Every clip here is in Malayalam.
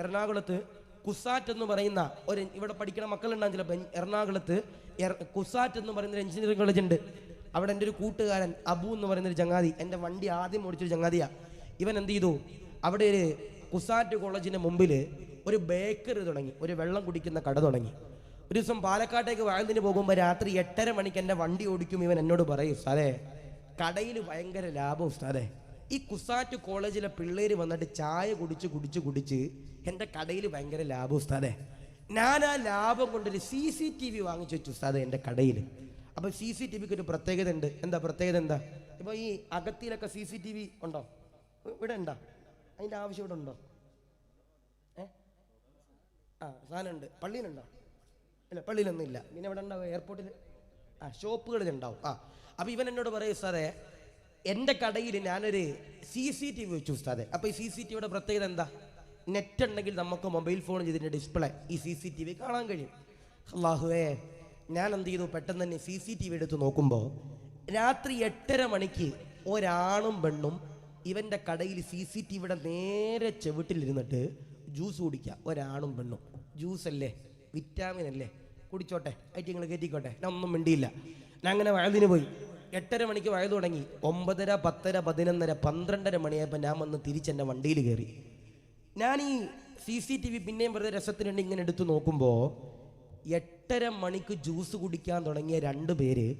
എറണാകുളത്ത് കുസാറ്റ് എന്ന് പറയുന്ന ഒരു ഇവിടെ പഠിക്കുന്ന മക്കളുണ്ടാകും ചിലപ്പോൾ എറണാകുളത്ത് കുസാറ്റ് എന്ന് പറയുന്ന ഒരു എഞ്ചിനീയറിംഗ് കോളേജ് ഉണ്ട്. അവിടെ എന്റെ ഒരു കൂട്ടുകാരൻ അബു എന്ന് പറയുന്ന ഒരു ചങ്ങാതി എന്റെ വണ്ടി ആദ്യം ഓടിച്ചൊരു ചങ്ങാതിയാണ് ഇവൻ എന്ത് ചെയ്തു? അവിടെ ഒരു കുസാറ്റ് കോളേജിന്റെ മുമ്പിൽ ഒരു ബേക്കറി തുടങ്ങി ഒരു വെള്ളം കുടിക്കുന്ന കട തുടങ്ങി. ഒരു ദിവസം പാലക്കാട്ടേക്ക് വാഴുന്നതിന് പോകുമ്പോൾ രാത്രി എട്ടര മണിക്ക് എന്റെ വണ്ടി ഓടിക്കും ഇവൻ എന്നോട് പറയും ഉസ്താദേ കടയിൽ ഭയങ്കര ലാഭം ഉസ്താദേ. ഈ കുസാറ്റ് കോളേജിലെ പിള്ളേർ വന്നിട്ട് ചായ കുടിച്ച് കുടിച്ച് കുടിച്ച് എന്റെ കടയിൽ ഭയങ്കര ലാഭം ഉസ്താദേ. ഞാൻ ആ ലാഭം കൊണ്ടൊരു സി സി ടി വി വാങ്ങിച്ചു വെച്ചു ഉസ്താദേ എന്റെ കടയിൽ. അപ്പം സി സി ടി വിക്ക് ഒരു പ്രത്യേകത ഉണ്ട്. എന്താ പ്രത്യേകത എന്താ? ഇപ്പോൾ ഈ അകത്തിയിലൊക്കെ സി സി ടി വി ഉണ്ടോ? ഇവിടെ ഉണ്ടോ? അതിന്റെ ആവശ്യം ഇവിടെ ഉണ്ടോ? ഏ? ആ സാധനമുണ്ട് പള്ളിയിലുണ്ടോ? ഇല്ല പള്ളിയിലൊന്നും ഇല്ല. പിന്നെ ഇവിടെ ഉണ്ടാവും എയർപോർട്ടിൽ ആ ഷോപ്പുകളിൽ ഉണ്ടാവും ആ അപ്പോൾ ഇവൻ എന്നോട് പറയും ഉസ്താദെ എന്റെ കടയിൽ ഞാനൊരു സി സി ടി വി വെച്ചു ഉസ്താദെ. അപ്പോൾ ഈ സി സി ടി വിയുടെ പ്രത്യേകത എന്താ? നെറ്റ് ഉണ്ടെങ്കിൽ നമുക്ക് മൊബൈൽ ഫോൺ ഇതിന്റെ ഡിസ്പ്ലേ ഈ സി സി ടി വി കാണാൻ കഴിയും. അള്ളാഹുവേ ഞാൻ എന്ത് ചെയ്തു? പെട്ടെന്ന് തന്നെ സി സി ടി വി എടുത്ത് നോക്കുമ്പോൾ രാത്രി എട്ടര മണിക്ക് ഒരാണും പെണ്ണും ഇവന്റെ കടയിൽ സി സി ടി വിയുടെ നേരെ ചെവിട്ടിലിരുന്നിട്ട് ജ്യൂസ് കുടിക്കുക ഒരാണും പെണ്ണും. ജ്യൂസ് അല്ലേ? വിറ്റാമിൻ അല്ലേ? കുടിച്ചോട്ടെ. നിങ്ങൾ കയറ്റിക്കോട്ടെ. ഞാൻ ഒന്നും മിണ്ടിയില്ല. ഞാൻ അങ്ങനെ വയതിന് പോയി. എട്ടര മണിക്ക് വയത് തുടങ്ങി. ഒമ്പതര പത്തര പതിനൊന്നര പന്ത്രണ്ടര മണിയായപ്പോൾ ഞാൻ വന്ന് തിരിച്ചെന്റെ വണ്ടിയിൽ കയറി. ഞാൻ ഈ സി സി ടി വി പിന്നെയും വെറുതെ രസത്തിന് ഇങ്ങനെ എടുത്തു നോക്കുമ്പോൾ എട്ടര മണിക്ക് ജ്യൂസ് കുടിക്കാൻ തുടങ്ങിയ രണ്ട് പേര്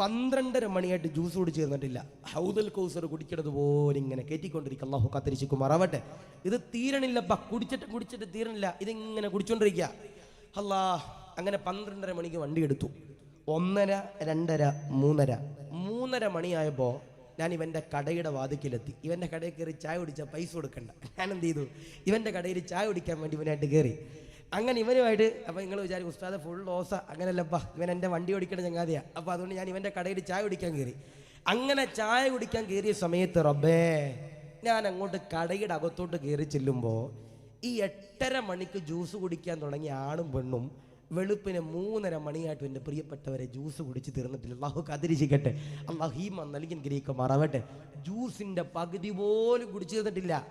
പന്ത്രണ്ടര മണിയായിട്ട് ജ്യൂസ് കുടിച്ച് തീർന്നിട്ടില്ല ഹൗദൽ കൗസർ കുടിക്കണത് പോലെ ഇങ്ങനെ കയറ്റിക്കൊണ്ടിരിക്കുക അള്ളാഹു കാത്തിരിച്ചു മറവട്ടെ. ഇത് തീരണില്ലപ്പ. കുടിച്ചിട്ട് കുടിച്ചിട്ട് തീരണില്ല. ഇതിങ്ങനെ കുടിച്ചോണ്ടിരിക്കുക അല്ലാ അങ്ങനെ പന്ത്രണ്ടര മണിക്ക് വണ്ടി എടുത്തു. ഒന്നര രണ്ടര മൂന്നര. മൂന്നര മണിയായപ്പോൾ ഞാൻ ഇവന്റെ കടയുടെ വാതിക്കലെത്തി. ഇവന്റെ കടയിൽ കയറി ചായ കുടിച്ചാൽ പൈസ കൊടുക്കണ്ട. ഞാൻ എന്ത് ചെയ്തു? ഇവന്റെ കടയിൽ ചായ കുടിക്കാൻ വേണ്ടി ഇവനായിട്ട് കയറി. അങ്ങനെ ഇവനുമായിട്ട് അപ്പോൾ നിങ്ങൾ വിചാരിക്കും ഉസ്താദ് ഫുൾ ലോസ അങ്ങനെയല്ലപ്പാ. ഇവൻ എന്റെ വണ്ടി ഓടിക്കണ ചങ്ങാതിയാ. അപ്പോൾ അതുകൊണ്ട് ഞാൻ ഇവന്റെ കടയിൽ ചായ കുടിക്കാൻ കയറി. അങ്ങനെ ചായ കുടിക്കാൻ കയറിയ സമയത്ത് റബ്ബേ ഞാൻ അങ്ങോട്ട് കടയുടെ അകത്തോട്ട് കയറി ചെല്ലുമ്പോൾ ഈ എട്ടര മണിക്ക് ജ്യൂസ് കുടിക്കാൻ തുടങ്ങിയ ആണും പെണ്ണും വെളുപ്പിന് മൂന്നര മണിയായിട്ട് എന്റെ പ്രിയപ്പെട്ടവരെ ജ്യൂസ് കുടിച്ച് തീർന്നിട്ടില്ല. അള്ളാഹു കതിരിച്ചിക്കട്ടെ അള്ളാഹു ഹീമ നൽകി ഗ്രഹിക്കുമാറാവട്ടെ ജ്യൂസിന്റെ പകുതി പോലും കുടിച്ചു തീർന്നിട്ടില്ല.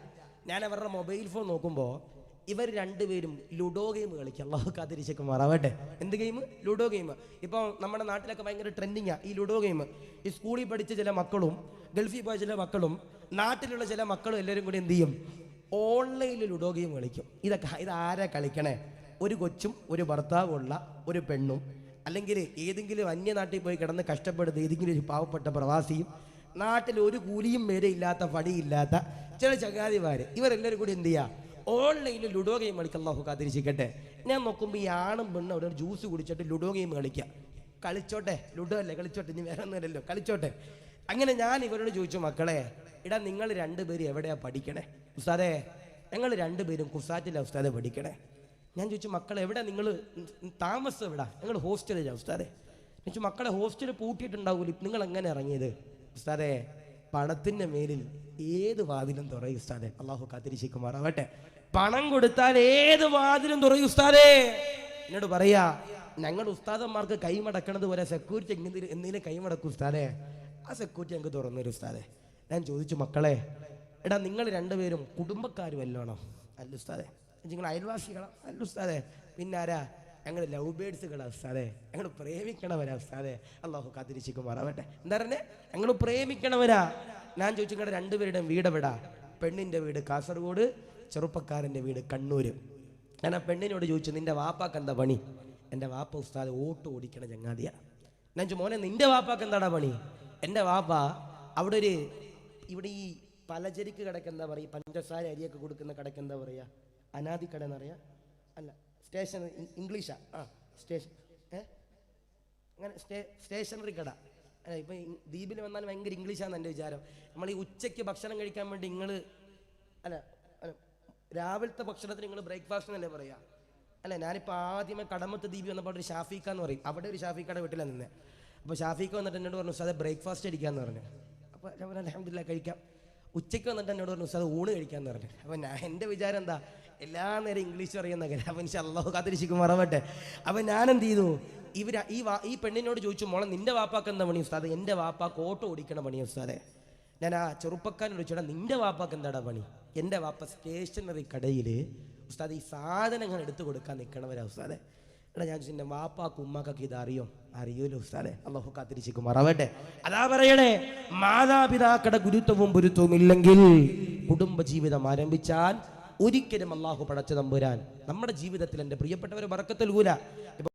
ഞാൻ അവരുടെ മൊബൈൽ ഫോൺ നോക്കുമ്പോൾ ഇവർ രണ്ടുപേരും ലുഡോ ഗെയിം കളിക്കുക അള്ളാഹു കാത്തിരിച്ചേക്കുമാറാവട്ടെ എന്ത് ഗെയിം? Ludo game. ഇപ്പോൾ നമ്മുടെ നാട്ടിലൊക്കെ ഭയങ്കര ട്രെൻഡിങ്ങാണ് ഈ ലുഡോ ഗെയിം. ഈ സ്കൂളിൽ പഠിച്ച ചില മക്കളും ഗൾഫിൽ പോയ ചില മക്കളും നാട്ടിലുള്ള ചില മക്കളും എല്ലാവരും കൂടി എന്ത് ചെയ്യും? ഓൺലൈനിൽ ലുഡോ ഗെയിം കളിക്കും. ഇതൊക്കെ ഇതാരാ കളിക്കണേ? ഒരു കൊച്ചും ഒരു ഭർത്താവുമുള്ള ഒരു പെണ്ണും അല്ലെങ്കിൽ ഏതെങ്കിലും അന്യനാട്ടിൽ പോയി കിടന്ന് കഷ്ടപ്പെടുന്ന ഏതെങ്കിലും ഒരു പാവപ്പെട്ട പ്രവാസിയും നാട്ടിൽ ഒരു കൂലിയും വരെ ഇല്ലാത്ത പണിയില്ലാത്ത ചില ചങ്ങാതിമാർ ഇവരെല്ലാവരും കൂടി എന്ത് ചെയ്യുക ഓൺലൈനിൽ ലുഡോ ഗെയിം കളിക്കാൻ അള്ളാഹു കാത്തിരിച്ചിരിക്കട്ടെ. ഞാൻ നോക്കുമ്പോൾ ഈ ആണും പെണ്ണും അവിടെ ഒരു ജ്യൂസ് കുടിച്ചിട്ട് ലുഡോ ഗെയിം കളിക്കുക കളിച്ചോട്ടെ ലുഡോ അല്ലേ കളിച്ചോട്ടെ ഇനി വേറെ ഒന്നുമില്ലല്ലോ കളിച്ചോട്ടെ. അങ്ങനെ ഞാൻ ഇവരോട് ചോദിച്ചു മക്കളെ ഇടാ നിങ്ങൾ രണ്ടുപേരും എവിടെയാണ് പഠിക്കണേ? ഉസ്താദേ ഞങ്ങൾ രണ്ടുപേരും കുസാറ്റിലാണ് ഉസ്താദെ പഠിക്കണേ. ഞാൻ ചോദിച്ചു മക്കളെ എവിടെ നിങ്ങൾ താമസം എവിടെ? നിങ്ങൾ ഹോസ്റ്റലിലാണ് ഉസ്താദെ. ചോദിച്ചു മക്കളെ ഹോസ്റ്റൽ പൂട്ടിയിട്ടുണ്ടാവൂല? നിങ്ങൾ എങ്ങനെ ഇറങ്ങിയത്? ഉസ്താദെ പണത്തിന്റെ മേലിൽ ഏത് വാതിലും തുറയും ഉസ്താദെ. അള്ളാഹു കാത്തിരിശിക്കുമാറാവട്ടെ പണം കൊടുത്താൽ ഏത് വാതിലും തുറയും ഉസ്താദേ. എന്നോട് പറയാ ഞങ്ങൾ ഉസ്താദന്മാർക്ക് കൈമടക്കണത് പോലെ സെക്യൂരിറ്റി എങ്ങനെ എന്തെങ്കിലും കൈമടക്കും ഉസ്താദേ. ആ സെക്യൂരിറ്റി ഞങ്ങൾക്ക് തുറന്നു തരും ഉസ്താദേ. ഞാൻ ചോദിച്ചു മക്കളെ എടാ നിങ്ങൾ രണ്ടുപേരും കുടുംബക്കാരും അല്ലോണം അല്ല ഉസ്താദേ? നിങ്ങൾ അയൽവാസികളാ. അല്ല ഉസ്താദെ പിന്നാരാ? ഞങ്ങൾ ലവ് ബേഡ്സുകളാ ഉസ്താദെ. ഞങ്ങൾ പ്രേമിക്കണവരാ ഉസ്താദെ. അള്ളാഹു കാത്തിരിച്ചിക്കുമാറാവട്ടെ എന്താ പറഞ്ഞേ? ഞങ്ങൾ പ്രേമിക്കണവരാ. ഞാൻ ചോദിച്ചു നിങ്ങളുടെ രണ്ടുപേരുടെയും വീട് എവിടാ? പെണ്ണിന്റെ വീട് കാസർഗോഡ് ചെറുപ്പക്കാരന്റെ വീട് കണ്ണൂർ ഞാൻ ആ പെണ്ണിനോട് ചോദിച്ചു നിന്റെ വാപ്പാക്ക് എന്താ പണി? എന്റെ വാപ്പ ഉസ്താദ് ഓട്ട് ഓടിക്കണ ചങ്ങാതിയാ. ഞാൻ ചോദിച്ചു മോനെ നിന്റെ വാപ്പാക്ക് എന്താടാ പണി? എന്റെ വാപ്പ അവിടെ ഒരു ഇവിടെ ഈ പലചരക്ക് കിടക്കെന്താ പറയുക പഞ്ചസാര അരിയൊക്കെ കൊടുക്കുന്ന കിടക്കെന്താ പറയുക അനാദി കട എന്നറിയാ അല്ല സ്റ്റേഷൻ ഇംഗ്ലീഷാ ആ സ്റ്റേഷൻ ഏ? അങ്ങനെ സ്റ്റേ സ്റ്റേഷനറി കട. അല്ല ഇപ്പം ദ്വീപിൽ വന്നാൽ ഭയങ്കര ഇംഗ്ലീഷാണ് എന്റെ വിചാരം. നമ്മൾ ഈ ഉച്ചയ്ക്ക് ഭക്ഷണം കഴിക്കാൻ വേണ്ടി നിങ്ങൾ അല്ല അല്ല രാവിലത്തെ ഭക്ഷണത്തിന് നിങ്ങൾ ബ്രേക്ക്ഫാസ്റ്റ് എന്നല്ലേ പറയാ? അല്ല ഞാനിപ്പോൾ ആദ്യമേ കടമത്ത് ദ്വീപ് വന്നപ്പോൾ ഒരു ഷാഫിക്ക എന്ന് പറയും. അവിടെ ഒരു ഷാഫിക്കയുടെ വീട്ടിലാണ് നിന്നെ. അപ്പോൾ ഷാഫിക്ക വന്നിട്ട് എന്നോട് പറഞ്ഞു സാറേ ബ്രേക്ക്ഫാസ്റ്റ് അടിക്കാന്ന് പറഞ്ഞു. അപ്പോൾ ഞാൻ അലഹമില്ല കഴിക്കാം. ഉച്ചയ്ക്ക് വന്നിട്ട് എന്നോട് പറഞ്ഞു സാർ ഊണ് കഴിക്കാൻ പറഞ്ഞു. അപ്പോൾ ഞാൻ എന്റെ വിചാരം എന്താ? എല്ലാ നേരം ഇംഗ്ലീഷ് അറിയുന്ന അപ്പം എനിക്ക് അള്ളാഹു കാത്തിരിച്ചിക്കും മറവട്ടെ. അപ്പം ഞാൻ എന്ത് ചെയ്തു? ഇവർ ഈ വാ ഈ പെണ്ണിനോട് ചോദിച്ചു മോളെ നിന്റെ വാപ്പാക്ക് എന്താ പണി ഉസ്താദ്? എന്റെ വാപ്പാക്ക് ഓട്ടോ ഓടിക്കണ പണി ഉസ്താദെ. ഞാൻ ആ ചെറുപ്പക്കാരനോട് ചോദിച്ചാൽ നിന്റെ വാപ്പാക്ക് എന്താടാ പണി? എന്റെ വാപ്പ സ്റ്റേഷനറി കടയിൽ ഉസ്താദ് ഈ സാധനങ്ങൾ എടുത്തു കൊടുക്കാൻ നിൽക്കണവരാ ഉസ്താദെ. എടാ ഞാൻ ചോദിച്ചു, വാപ്പാക്കും ഉമ്മാക്കൊക്കെ ഇത് അറിയോ? അറിയൂലോ ഉസ്താദെ. അള്ളാഹു കാത്തിരിച്ചിക്കുമാറാവട്ടെ അതാ പറയണേ മാതാപിതാക്കളുടെ ഗുരുത്വവും പൊരുത്തവും ഇല്ലെങ്കിൽ കുടുംബജീവിതം ആരംഭിച്ചാൽ ഒരിക്കലും അള്ളാഹു പടച്ചു തമ്പുരാൻ നമ്മുടെ ജീവിതത്തിൽ എന്റെ പ്രിയപ്പെട്ടവരെ പറക്കത്തൽകൂല ഇപ്പൊ